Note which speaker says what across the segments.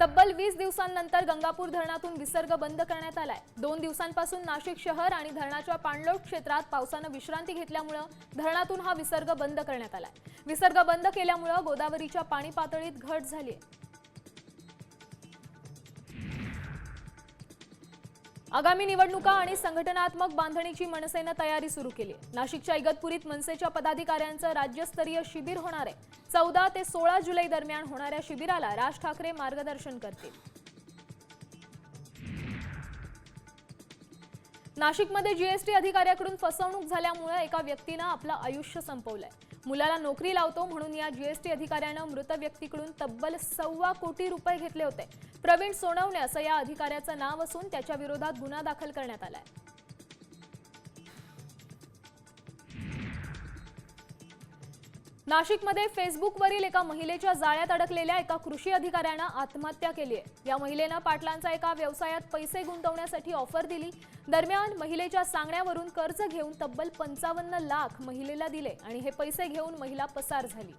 Speaker 1: तब्बल वीस दिवसांनंतर गंगापूर धरणातून विसर्ग बंद करण्यात आलाय. दोन दिवसांपासून नाशिक शहर आणि धरणाच्या पाणलोट क्षेत्रात पावसानं विश्रांती घेतल्यामुळं धरणातून हा विसर्ग बंद करण्यात आलाय. विसर्ग बंद केल्यामुळं गोदावरीच्या पाणी पातळीत घट झाली आगामी निवडणुका आणि संघटनात्मक बांधणीची मनसेनं तयारी सुरू केली. नाशिकच्या इगतपुरीत मनसेच्या पदाधिकाऱ्यांचं राज्यस्तरीय शिबिर होणार आहे. चौदा ते सोळा जुलै दरम्यान होणाऱ्या शिबिराला राज ठाकरे मार्गदर्शन करतील. नाशिकमध्ये जीएसटी अधिकाऱ्याकडून फसवणूक झाल्यामुळे एका व्यक्तीनं आपलं आयुष्य संपवलंय. मुलाला नोकरी लावतो म्हणून या जीएसटी अधिकाऱ्यानं मृत व्यक्तीकडून तब्बल सव्वा कोटी रुपये घेतले होते. प्रवीण सोनवणे असं या अधिकाऱ्याचं नाव असून त्याच्या विरोधात गुन्हा दाखल करण्यात आलाय. नाशिकमध्ये फेसबुकवरील एका महिलेच्या जाळ्यात अडकलेल्या एका कृषी अधिकाऱ्यानं आत्महत्या केली आहे. या महिलेनं पाटलांचा एका व्यवसायात पैसे गुंतवण्यासाठी ऑफर दिली. दरम्यान महिलेच्या सांगण्यावरून कर्ज घेऊन तब्बल पंचावन्न लाख महिलेला दिले आणि हे पैसे घेऊन महिला पसार झाली.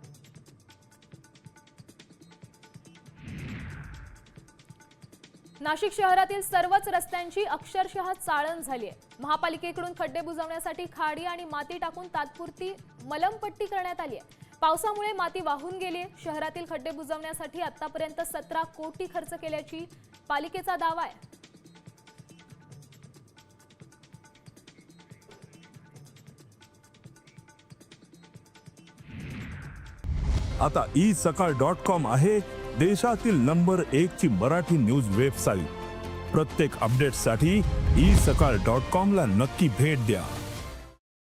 Speaker 1: नाशिक शहरातील सर्वच रस्त्यांची अक्षरशः चाळण झाली आहे. महापालिकेकडून खड्डे बुजवण्यासाठी खाडी आणि माती टाकून तात्पुरती मलमपट्टी करण्यात आली आहे. पावसामुळे माती वाहून गेली शहरातील खड्डे बुजवण्यासाठी आतापर्यंत सतरा कोटी खर्च केल्याची पालिकेचा दावा आहे.
Speaker 2: आता ई सकाळ डॉट कॉम आहे देशातील नंबर एक ची मराठी न्यूज वेबसाईट. प्रत्येक अपडेटसाठी ई सकाळ डॉट कॉम ला नक्की भेट द्या.